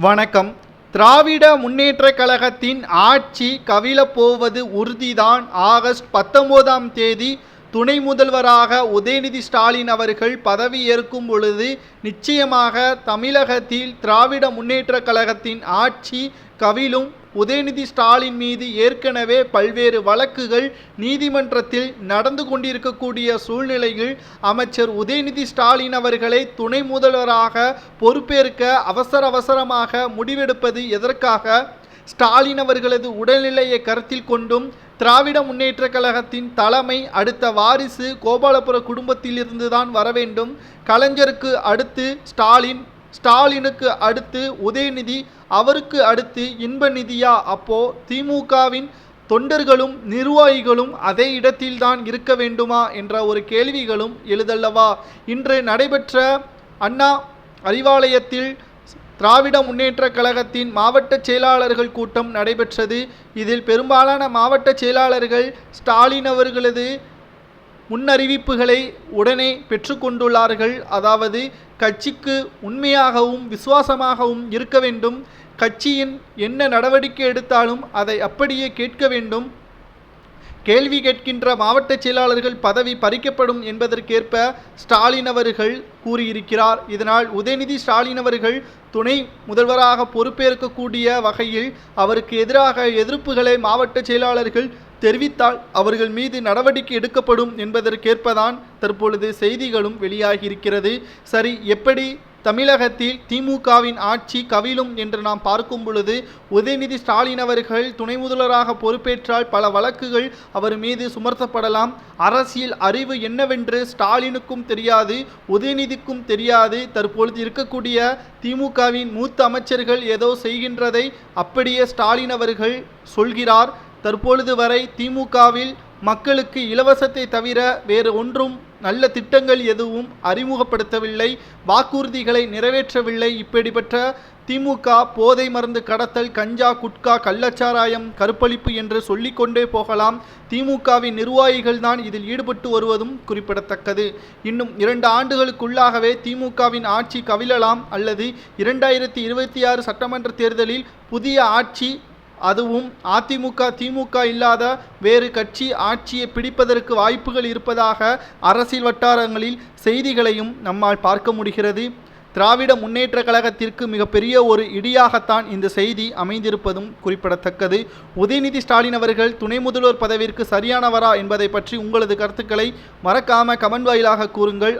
வணக்கம். திராவிட முன்னேற்ற கழகத்தின் ஆட்சி கவிழப்போவது உறுதிதான். ஆகஸ்ட் பத்தொன்பதாம் தேதி துணை முதல்வராக உதயநிதி ஸ்டாலின் அவர்கள் பதவி ஏற்கும் பொழுது நிச்சயமாக தமிழகத்தில் திராவிட முன்னேற்ற கழகத்தின் ஆட்சி கவிழும் உதயநிதி ஸ்டாலின் மீது ஏற்கனவே பல்வேறு வழக்குகள் நீதிமன்றத்தில் நடந்து கொண்டிருக்கக்கூடிய சூழ்நிலையில் அமைச்சர் உதயநிதி ஸ்டாலின் அவர்களை துணை முதல்வராக பொறுப்பேற்க அவசர அவசரமாக முடிவெடுப்பது எதற்காக? ஸ்டாலின் அவர்களது உடல்நிலையை கருத்தில் கொண்டும் திராவிட முன்னேற்ற கழகத்தின் தலைமை அடுத்த வாரிசு கோபாலபுர குடும்பத்திலிருந்து தான் வர வேண்டும். கலைஞருக்கு அடுத்து ஸ்டாலின் ஸ்டாலினுக்கு அடுத்து உதயநிதி அவருக்கு அடுத்து இன்பநிதியா? அப்போ திமுகவின் தொண்டர்களும் நிர்வாகிகளும் அதே இடத்தில்தான் இருக்க வேண்டுமா என்ற ஒரு கேள்விகளும் எழுதல்லவா? இன்று நடைபெற்ற அண்ணா அறிவாலயத்தில் திராவிட முன்னேற்றக் கழகத்தின் மாவட்ட செயலாளர்கள் கூட்டம் நடைபெற்றது. இதில் பெரும்பாலான மாவட்ட செயலாளர்கள் ஸ்டாலின் அவர்களது முன்னறிவிப்புகளை உடனே பெற்றுக்கொண்டுள்ளார்கள் அதாவது கட்சிக்கு உண்மையாகவும் விசுவாசமாகவும் இருக்க வேண்டும். கட்சியின் என்ன நடவடிக்கை எடுத்தாலும் அதை அப்படியே கேட்க வேண்டும். கேள்வி கேட்கின்ற மாவட்ட செயலாளர்கள் பதவி பறிக்கப்படும் என்பதற்கேற்ப ஸ்டாலின் அவர்கள் கூறியிருக்கிறார். இதனால் உதயநிதி ஸ்டாலின் அவர்கள் துணை முதல்வராக பொறுப்பேற்கக்கூடிய வகையில் அவருக்கு எதிராக எதிர்ப்புகளை மாவட்ட செயலாளர்கள் தெரிவித்தால் அவர்கள் மீது நடவடிக்கை எடுக்கப்படும் என்பதற்கேற்பதான் தற்பொழுது செய்திகளும் வெளியாகியிருக்கிறது. சரி எப்படி தமிழகத்தில் திமுகவின் ஆட்சி கவிழும் என்று நாம் பார்க்கும் பொழுது உதயநிதி ஸ்டாலின் அவர்கள் துணை முதல்வராக பொறுப்பேற்றால் பல வழக்குகள் அவர் மீது சுமர்த்தப்படலாம் அரசியல் அறிவு என்னவென்று ஸ்டாலினுக்கும் தெரியாது உதயநிதிக்கும் தெரியாது. தற்பொழுது இருக்கக்கூடிய திமுகவின் மூத்த அமைச்சர்கள் ஏதோ செய்கின்றதை அப்படியே ஸ்டாலின் அவர்கள் சொல்கிறார். தற்பொழுது வரை திமுகவில் மக்களுக்கு இலவசத்தை தவிர வேறு ஒன்றும் நல்ல திட்டங்கள் எதுவும் அறிமுகப்படுத்தவில்லை வாக்குறுதிகளை நிறைவேற்றவில்லை. இப்படிப்பட்ட திமுக போதை மருந்து கடத்தல் கஞ்சா குட்கா கள்ளச்சாராயம் கருப்பளிப்பு என்று சொல்லிக்கொண்டே போகலாம். திமுகவின் நிர்வாகிகள் தான் இதில் ஈடுபட்டு வருவதும் குறிப்பிடத்தக்கது. இன்னும் இரண்டு ஆண்டுகளுக்குள்ளாகவே திமுகவின் ஆட்சி கவிழலாம். அல்லது இரண்டாயிரத்தி இருபத்தி ஆறு சட்டமன்ற தேர்தலில் புதிய ஆட்சி அதுவும் அதிமுக திமுக இல்லாத வேறு கட்சி ஆட்சியை பிடிப்பதற்கு வாய்ப்புகள் இருப்பதாக அரசியல் வட்டாரங்களில் செய்திகளையும் நம்மால் பார்க்க முடிகிறது. திராவிட முன்னேற்ற கழகத்திற்கு மிகப்பெரிய ஒரு இடியாகத்தான் இந்த செய்தி அமைந்திருப்பதும் குறிப்பிடத்தக்கது. உதயநிதி ஸ்டாலின் அவர்கள் துணை முதல்வர் பதவிற்கு சரியானவரா என்பதை பற்றி உங்களது கருத்துக்களை மறக்காம கமெண்ட் வாயிலாக கூறுங்கள்.